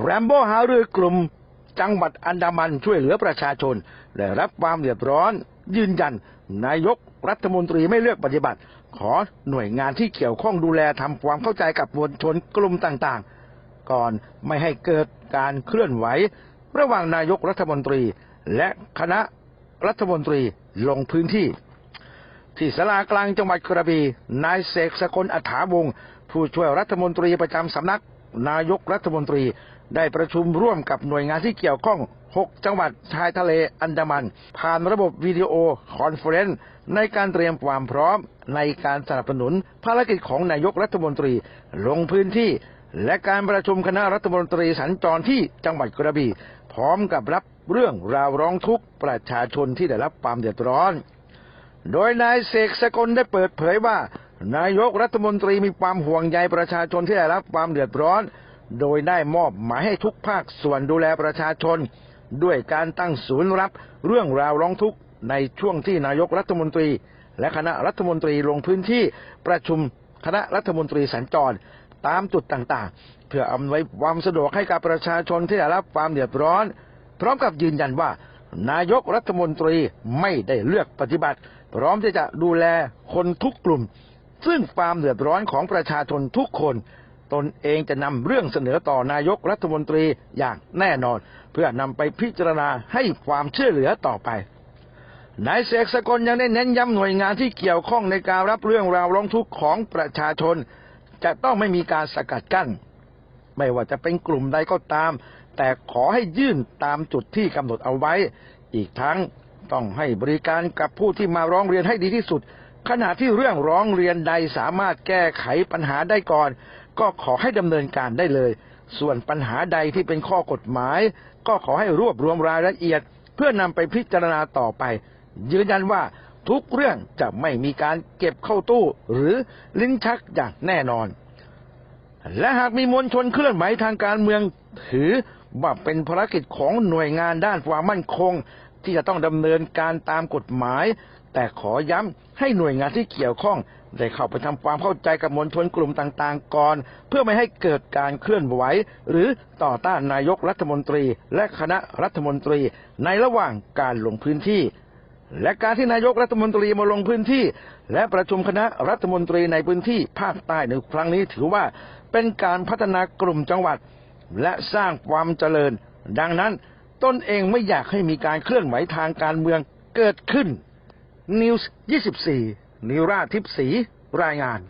แรมโบ้หารือกลุ่มจังหวัดอันดามันช่วยเหลือประชาชนได้รับความเดือดร้อน ยืนยัน นายกรัฐมนตรีไม่เลือกปฏิบัติ ขอหน่วยงานที่เกี่ยวข้องดูแลทำความเข้าใจกับมวลชนกลุ่มต่างๆ ก่อนไม่ให้เกิดการเคลื่อนไหว ระหว่างนายกรัฐมนตรี และคณะรัฐมนตรีลงพื้นที่ ที่สลากลางจังหวัดกระบี่นายเสกสกลอัฐาวงศ์ผู้ช่วยรัฐมนตรีประจำสำนัก นายกรัฐมนตรีได้ประชุมร่วมกับหน่วยงานที่เกี่ยวข้อง 6 จังหวัดชายทะเลอันดามัน ผ่านระบบวิดีโอคอนเฟรนซ์ในการเตรียมความพร้อม ในการสนับสนุนภารกิจของนายกรัฐมนตรี ลงพื้นที่ และการประชุมคณะรัฐมนตรีสัญจรที่จังหวัดกระบี่พร้อมกับรับเรื่องราวร้องทุกข์ประชาชนที่ได้รับความเดือดร้อน โดยนายเสกสกลได้เปิดเผยว่า นายกรัฐมนตรีมีความห่วงใยประชาชนที่ได้รับความเดือดร้อน โดยได้มอบหมายให้ทุกภาคส่วนดูแลประชาชน ด้วยการตั้งศูนย์รับเรื่องราวร้องทุกข์ในช่วงที่นายกรัฐมนตรี และคณะรัฐมนตรีลงพื้นที่ประชุมคณะรัฐมนตรีสัญจรตามจุดต่างๆ เพื่ออำนวยความสะดวกให้กับประชาชนที่ได้รับความเดือดร้อน พร้อมกับยืนยันว่า นายกรัฐมนตรีไม่ได้เลือกปฏิบัติ พร้อมที่จะดูแลคนทุกกลุ่ม ซึ่งความเดือดร้อนของประชาชนทุกคน ตนเองจะนำเรื่องเสนอต่อนายกรัฐมนตรีอย่างแน่นอน เพื่อนำไปพิจารณาให้ความช่วยเหลือต่อไปนายเสกสกลยังได้เน้นย้ำหน่วยงานที่เกี่ยวข้องในการรับเรื่องราวร้องทุกข์ของประชาชน จะต้องไม่มีการสกัดกั้น ไม่ว่าจะเป็นกลุ่มใดก็ตาม แต่ขอให้ยื่นตามจุดที่กำหนดเอาไว้ อีกทั้งต้องให้บริการกับผู้ที่มาร้องเรียนให้ดีที่สุด ขณะที่เรื่องร้องเรียนใดสามารถแก้ไขปัญหาได้ก่อน ก็ขอให้ดำเนินการได้เลย ส่วนปัญหาใดที่เป็นข้อกฎหมาย ก็ขอให้รวบรวมรายละเอียด เพื่อนำไปพิจารณาต่อไป ยืนยันว่าทุกเรื่องจะไม่มีการเก็บเข้าตู้ หรือลิ้นชักอย่างแน่นอน และหากมีมวลชนเคลื่อนไหวทางการเมือง ถือว่าเป็นภารกิจของหน่วยงานด้านความมั่นคง ที่จะต้องดำเนินการตามกฎหมาย แต่ขอย้ำให้หน่วยงานที่เกี่ยวข้อง ได้เข้าไปทำความเข้าใจกับมวลชนกลุ่มต่างๆ ก่อน เพื่อไม่ให้เกิดการเคลื่อนไหว หรือต่อต้านนายกรัฐมนตรี และคณะรัฐมนตรีในระหว่างการลงพื้นที่และการที่นายกรัฐมนตรีมาลงพื้นที่ และประชุมคณะรัฐมนตรีในพื้นที่ภาคใต้ในครั้งนี้ถือว่าเป็นการพัฒนากลุ่มจังหวัด และสร้างความเจริญ ดังนั้น ตนเองไม่อยากให้มีการเคลื่อนไหวทางการเมืองเกิดขึ้น News 24 นิราทิพสีรายงาน